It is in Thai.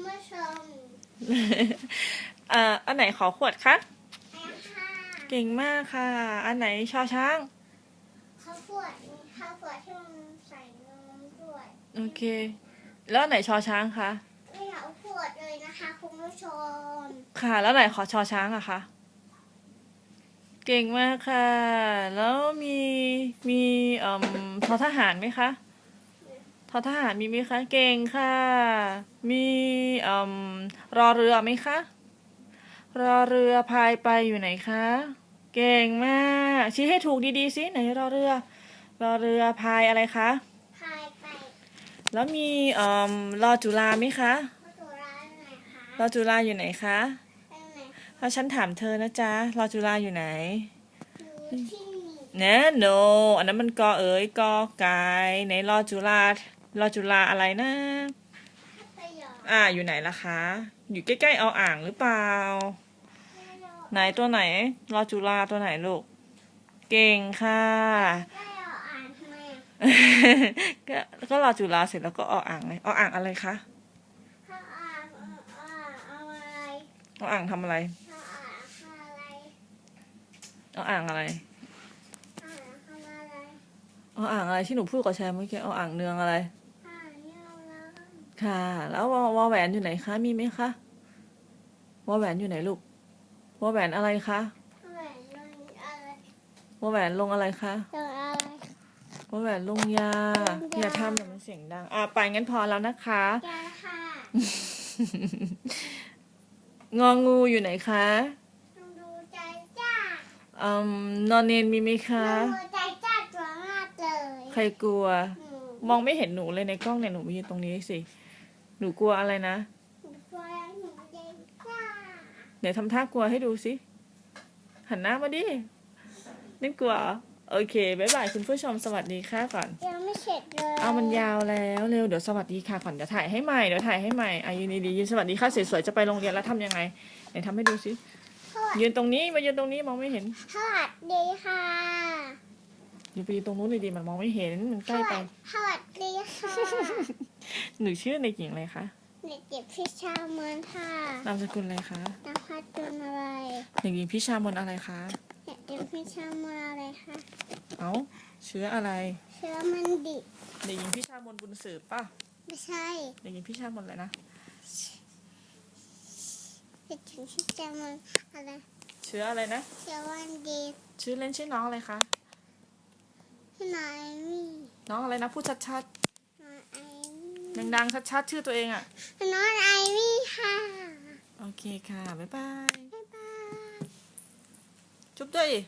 คุณผู้ชมเอ่ออันไหนขอขวดคะไอ้ค่ะเก่งมากค่ะ อันไหนชอช้างข้าวขวดมีข้าวขวดที่มันใส่นมด้วยโอเค แล้วอันไหนชอช้างคะไม่เอาขวดเลยนะคะคุณผู้ชมค่ะ แล้วไหนขอชอช้างอะคะเก่งมากค่ะ แล้วมีมีเอ่อทอทหารไหมคะทอทหารมีไหมคะ เก่งค่ะ มีเอ่อ รอเรือไหมคะ รอเรือพายไปอยู่ไหนคะ เก่งมาก ชี้ให้ถูกดีๆสิไหนรอเรือ รอเรือพายอะไรคะ พายไป แล้วมีเอ่อรอจุฬาไหมคะเข้าตัวร้านไหนคะรอจุฬาอยู่ไหนคะไปไหนถ้าฉันถามเธอนะจ๊ะ รอจุฬาอยู่ไหนอยู่ที่นี่นะ no อันนั้นมันกอเอ๋ยกอไก่ไหนรอจุฬารอจุฬาอะไรนะไปหย อกอ่าอยู่ไหนล่ะคะ อยู่ใกล้ๆเอาอ่างหรือเปล่าไปหยอกไหนตัวไหนรอจุฬาตัวไหนลูก เก่งค่ะได้เอาอ่านทำไมอะก็ก็รอจุฬาเสร็จแล้วก็เอาอ่างเลยเอาอ่างอะไรคะถ้าอ่านเอาอ่านเอาอะไรเอาอ่างทำอะไรถ้าอ่านเอาอะไรเอาอ่างอะไรอ่านเอาอะไรเอาอ่างอะไรที่หนูพูดกับแชมป์เมื่อกี้เอาอ่างเนืองอะไร อ่านเนี่ยเอาอะไร ค่ะ แล้ววอวอแหวนอยู่ไหนคะ มีไหมคะวอแหวนอยู่ไหนลูกวอแหวนอะไรคะแหวนลงอะไรวอแหวนลงอะไรคะลงอะไรวอแหวนลงยาลงยาอย่าทำเดี๋ยวมันเสียงดัง อะไปงั้นพอแล้วนะคะ ยาค่ะงองูอยู่ไหนคะลองดูใจจ้าอืมนอนเนนมีไหมคะลองดูใจจ้าตัวมากเลยใครกลัว หนู มองไม่เห็นหนูเลยในกล้องเนี่ยหนูมายืนตรงนี้สิ หนูกลัวอะไรนะหนูกลัวหนูใจจ้าเดี๋ยวทำท่ากลัวให้ดูสิหันหน้ามาดินี่กลัวเหรอโอเคบ๊ายบายคุณผู้ชมสวัสดีค่ะก่อนยังไม่เสร็จเลยเอามันยาวแล้วเร็วเดี๋ยวสวัสดีค่ะก่อนเดี๋ยวถ่ายให้ใหม่เดี๋ยวถ่ายให้ใหม่อายืนดีๆยืนสวัสดีค่ะสวยๆจะไปโรงเรียนแล้วทำยังไงไหนทำให้ดูสิสวัสยืนตรงนี้มายืนตรงนี้มองไม่เห็นสวัสดีค่ะยืนไปยืนตรงนู้นดีๆมันมองไม่เห็นมันใกสล้วัไปสสวัสดีค่ะ หนูชื่อในกิ่งอะไรคะเด็กเจ็บพิชามอนค่ะนามสกุลอะไรคะนักพัฒนอะไรเด็กหญิงพิชามนอะไรคะเด็กเจ็บพิชามอนอะไรคะเอ้าเชื้ออะไรเชื้อมันดิบเด็กหญิงพิชามนบุญสืบป่ะไม่ใช่เด็กหญิงพิชามนอะไรนะเด็กถึงพิชามอนอะไรเชื้ออะไรนะเชื้อมันดิบชื่อเล่นชื่อน้องอะไรคะที่ไหนมีน้องอะไรนะพูดชัดน้องไอๆวี่ ดังๆ ชัดๆ ชื่อตัวเองอะน้องไอวี่ค่ะ โอเคค่ะ บ๊ายบาย บ๊ายบาย จุ๊บด้วยดิ